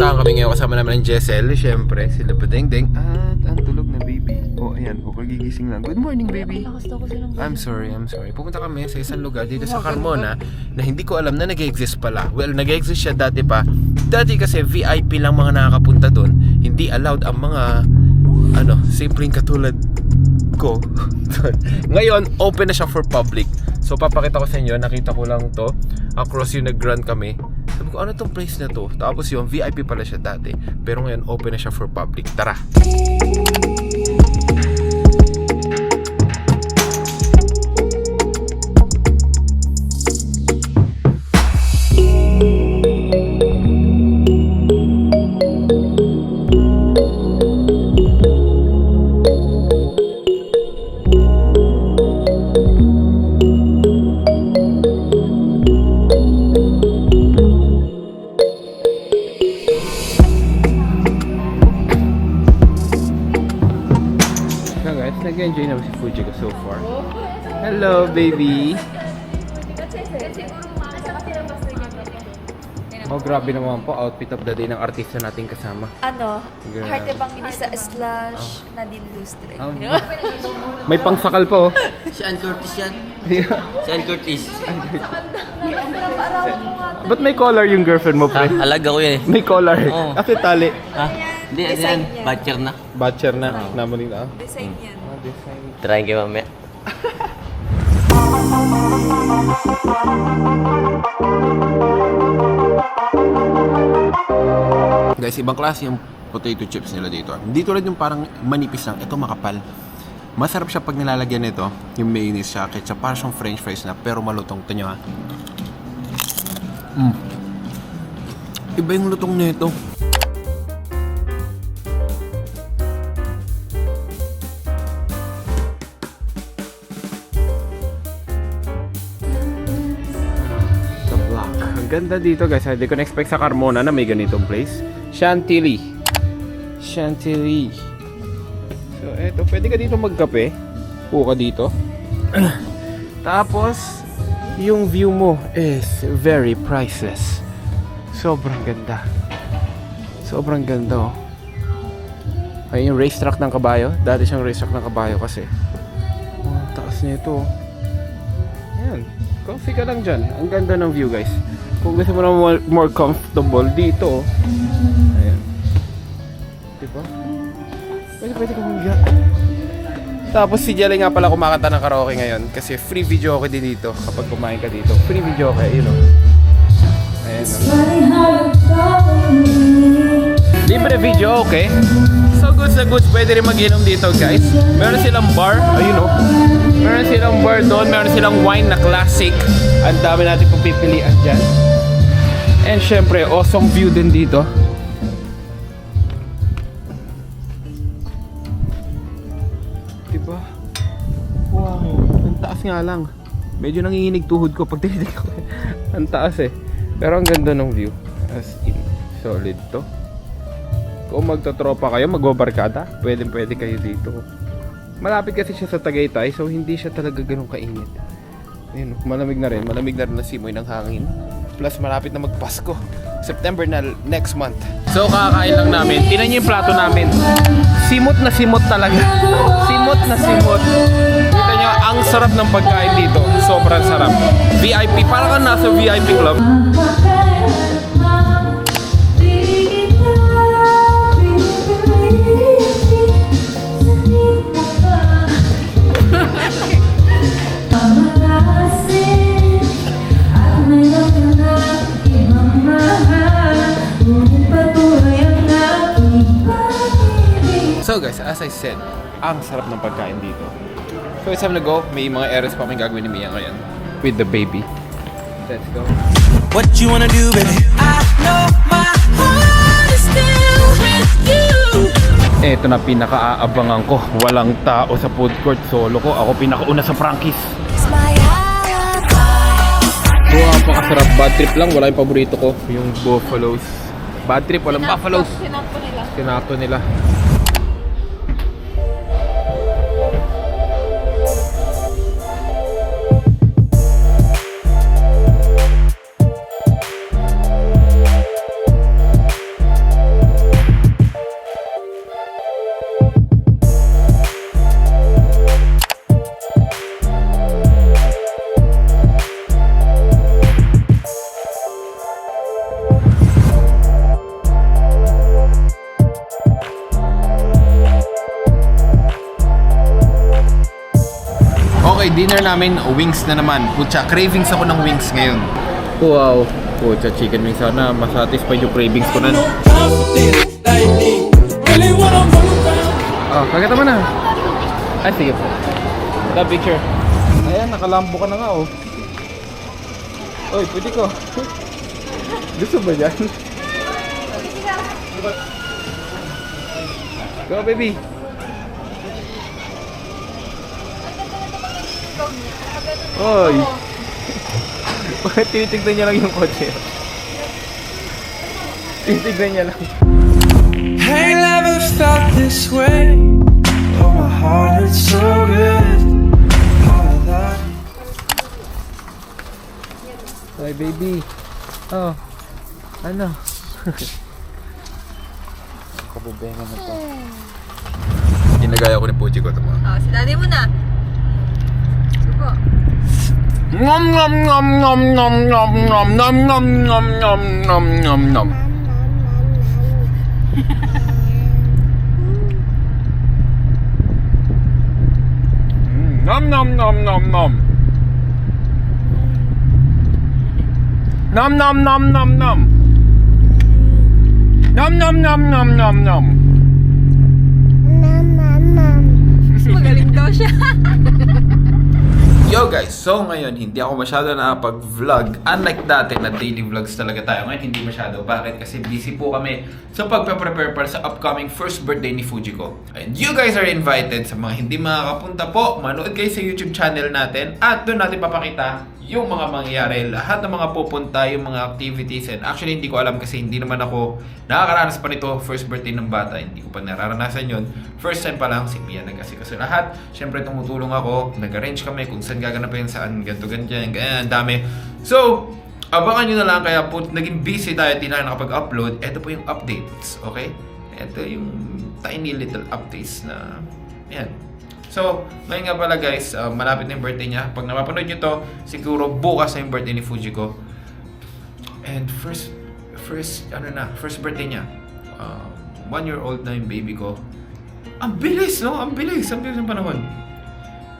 pupuntahan kami ngayon kasama namin ng Jessel, syempre, sila Badengdeng at ang tulog na baby. Oh, ayan, oh, kagigising lang. Good morning, baby. I'm sorry, I'm sorry. Pupunta kami sa isang lugar dito sa Carmona na hindi ko alam na nag-exist pala. Well, nag-exist siya dati pa. Dati kasi VIP lang mga nakakapunta doon. Hindi allowed ang mga ano, simpleng katulad ko. Ngayon, open na siya for public. So, papakita ko sa inyo. Nakita ko lang to. Across yung nag-run kami. Ko, ano tong place na to? Tapos yung VIP pala siya dati. Pero ngayon, open na siya for public. Tara! Baby! Oh, grabe naman po. Outfit of the day ng artista nating kasama. Ano? Grabe. Heart Evangelista slash Nadine Lustre. Um, May pangsakal pa oh. Si Ann Curtis yan. Si Ann Curtis. Ba't may collar yung girlfriend mo, pre? alaga ko yan eh. May collar. Oo. Kasi tali. Ha? Hindi, ano Design yan. Batcher na. Batcher na. Naman nila. Design yan. Ah, design. Trying kayo mamaya. Guys, ibang klase yung potato chips nila dito. Hindi tulad yung parang manipis lang. Ito makapal. Masarap siya pag nilalagyan nito, yung mayonnaise siya, ketchup, parang siyang french fries na, pero malutong. Ito nyo ha. Mm. Iba yung lutong nito. Ganda dito guys. Hindi ko na-expect sa Carmona na may ganitong place. Chantilly. Chantilly. So, eto. Pwede ka dito magkape. Upo ka dito. Tapos, yung view mo is very priceless. Sobrang ganda. Sobrang ganda oh. Ay, yung racetrack ng kabayo. Dati siyang racetrack ng kabayo kasi. Oh, taas nito. Ayan. Comfy ka lang dyan. Ang ganda ng view guys. Kung gusto mo na more, more comfortable dito. Ayan. Diba? Pwede pwede ka humiga. Tapos si Jelly nga pala kumakanta ng karaoke ngayon kasi free video okay din dito kapag kumain ka dito. Free video okay, you know. Ayan. oh. Libre video, okay? So good sa goods, pwede rin mag-inom dito guys. Meron silang bar, ayun oh. Meron silang bar doon, meron silang wine na classic. Ang dami natin pagpipilian dyan. And syempre, awesome view din dito. Diba? Wow, ang taas nga lang. Medyo nanginginig tuhod ko pag tinitig ko. ang taas eh. Pero ang ganda ng view. As in, solid to. Kung magtotropa kayo, magbabarkada, pwede pwede kayo dito. Malapit kasi siya sa Tagaytay, so hindi siya talaga ganun kainit. Ayun, malamig na rin. Malamig na rin na simoy ng hangin. Plus, malapit na magpasko. September na next month. So, kakain lang namin. Tinan niyo yung plato namin. Simot na simot talaga. Simot na simot. Kita niyo, ang sarap ng pagkain dito. Sobrang sarap. VIP. Parang ka nasa VIP club. As I said, ang sarap ng pagkain dito. So it's time to go. May mga errands pa kami gagawin ni Mia ngayon. With the baby. Let's go. What you wanna do, baby? I know my heart is still with you. Ito na pinaka-aabangan ko. Walang tao sa food court. Solo ko. Ako pinakauna sa Frankie's. Wow, napakasarap. Bad trip lang. Wala yung paborito ko. Yung buffaloes. Bad trip. Walang buffaloes. Sinakto nila. Tinato nila. Okay, dinner namin, wings na naman. Putya, cravings ako ng wings ngayon. Wow. Putya, chicken wings. Sana masatisfy yung cravings ko na. Oh, kagata mo na. Ay, sige po. The picture. Ayan, nakalambo ka na nga, oh. Oy, pwede ko. Gusto ba yan? Go, baby. Oy. Bakit tinitignan niya lang yung kotse? Tinitignan niya lang. I never felt this way. Oh, my heart hurts so good. Hi, baby. Oh. Ano? Kabubengan na to. Ginagaya ko ni Puchi ko ito mga. Oh, si daddy mo na. Supo. Nom nom nom nom nom nom nom nom nom nom nom nom nom nom. Mm, Nom nom nom nom nom. Nom nom nom nom nom. Nom nom nom nom nom nom. Magaling daw siya. Yo guys, so ngayon hindi ako masyado nakapag-vlog. Unlike dati na daily vlogs talaga tayo. Ngayon hindi masyado. Bakit? Kasi busy po kami sa pagpe-prepare para sa upcoming first birthday ni Fujiko. And you guys are invited sa mga hindi makakapunta po. Manood kayo sa YouTube channel natin at doon natin papakita yung mga mangyayari, lahat ng mga pupunta, yung mga activities. And actually hindi ko alam kasi hindi naman ako nakakaranas pa nito first birthday ng bata. Hindi ko pa nararanasan yun. First time pa lang si Mia nag-asikaso lahat. Siyempre tumutulong ako. Nag-arrange kami kung saan gaganapin, saan ganito, ganyan, ganyan, dami. So, abangan nyo na lang kaya po naging busy tayo, di na nakapag-upload. Ito po yung updates, okay? Ito yung tiny little updates na, yan. So, ngayon nga pala guys, uh, malapit na yung birthday niya. Pag napapanood nyo to, siguro bukas na yung birthday ni Fujiko. And first, first, ano na, first birthday niya. Uh, one year old na yung baby ko. Ang bilis, no? Ang bilis. Ang bilis ng panahon.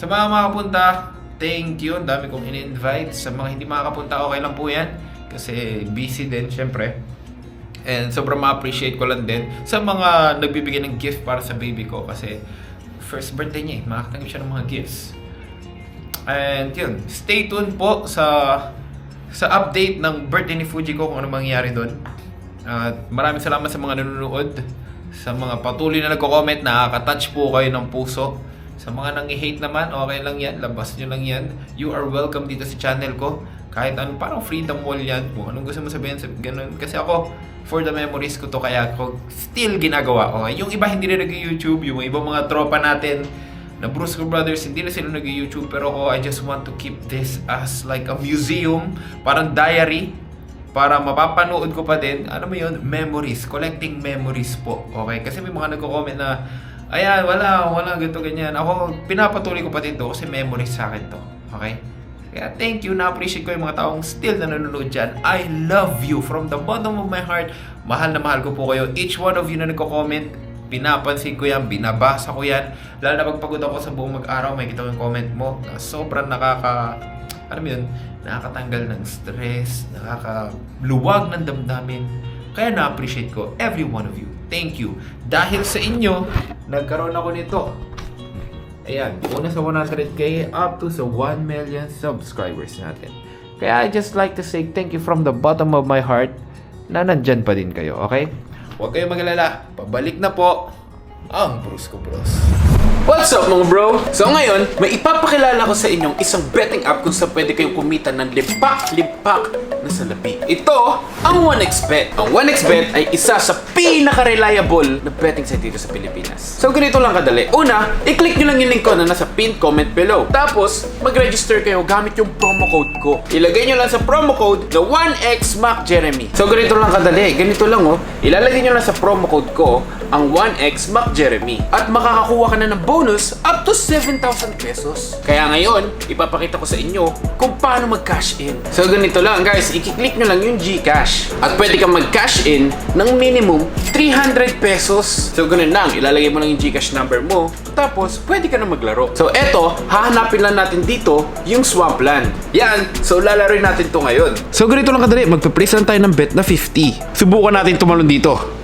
Sa mga makapunta, thank you. Ang dami kong in-invite. Sa mga hindi makakapunta, okay lang po yan. Kasi busy din, syempre. And sobrang ma-appreciate ko lang din sa mga nagbibigay ng gift para sa baby ko. Kasi first birthday niya eh. Makakatanggap siya ng mga gifts. And yun, stay tuned po sa sa update ng birthday ni Fujiko kung ano mangyayari doon. At maraming salamat sa mga nanonood, sa mga patuloy na nagko-comment, nakaka-touch po kayo ng puso. Sa mga nangi-hate naman, okay lang yan, labas nyo lang yan. You are welcome dito sa channel ko. Kahit ano, parang freedom wall yan. Kung anong gusto mo sabihin, sabi, ganun. Kasi ako, for the memories ko to, kaya ako still ginagawa. Okay? Yung iba hindi na nag-YouTube, yung ibang mga tropa natin, na Brusco Brothers, hindi na sila nag-YouTube pero ako, I just want to keep this as like a museum, parang diary, para mapapanood ko pa din, ano mo yun, memories, collecting memories po. Okay? Kasi may mga nagko-comment na, ayan, wala, wala, ganito, ganyan. Ako, pinapatuloy ko pa din to kasi memories sa akin to. Okay? Kaya thank you, na-appreciate ko yung mga taong still na nanonood dyan. I love you from the bottom of my heart. Mahal na mahal ko po kayo. Each one of you na nagko-comment, pinapansin ko yan, binabasa ko yan. Lalo na pagpagod ako sa buong mag-araw, may kita ko yung comment mo na sobrang nakaka, ano mo yun, nakakatanggal ng stress, nakakaluwag ng damdamin. Kaya na-appreciate ko every one of you. Thank you. Dahil sa inyo, nagkaroon ako nito. Ayan, una sa 100k up to sa 1 million subscribers natin. Kaya I just like to say thank you from the bottom of my heart na nandyan pa din kayo, okay? Huwag kayong magalala, pabalik na po ang Brusco Bros. What's up mga bro? So ngayon, may ipapakilala ko sa inyong isang betting app kung saan pwede kayong kumita ng limpak-limpak na salapi. Ito, ang 1xBet. Ang 1xBet ay isa sa pinaka-reliable na betting site dito sa Pilipinas. So ganito lang kadali. Una, i-click nyo lang yung link ko na nasa pinned comment below. Tapos, mag-register kayo gamit yung promo code ko. Ilagay nyo lang sa promo code na 1xMacJeremy. So ganito lang kadali. Ganito lang oh. Ilalagay nyo lang sa promo code ko ang 1xMacJeremy. At makakakuha ka na ng bonus up to 7,000 pesos. Kaya ngayon, ipapakita ko sa inyo kung paano mag-cash in. So ganito lang guys, i-click nyo lang yung GCash. At pwede kang mag-cash in ng minimum 300 pesos. So ganun lang, ilalagay mo lang yung GCash number mo. Tapos, pwede ka na maglaro. So eto, hahanapin lang natin dito yung Swampland. Yan, so lalaroin natin to ngayon. So ganito lang kadali, magpe-place lang tayo ng bet na 50. Subukan natin tumalon dito.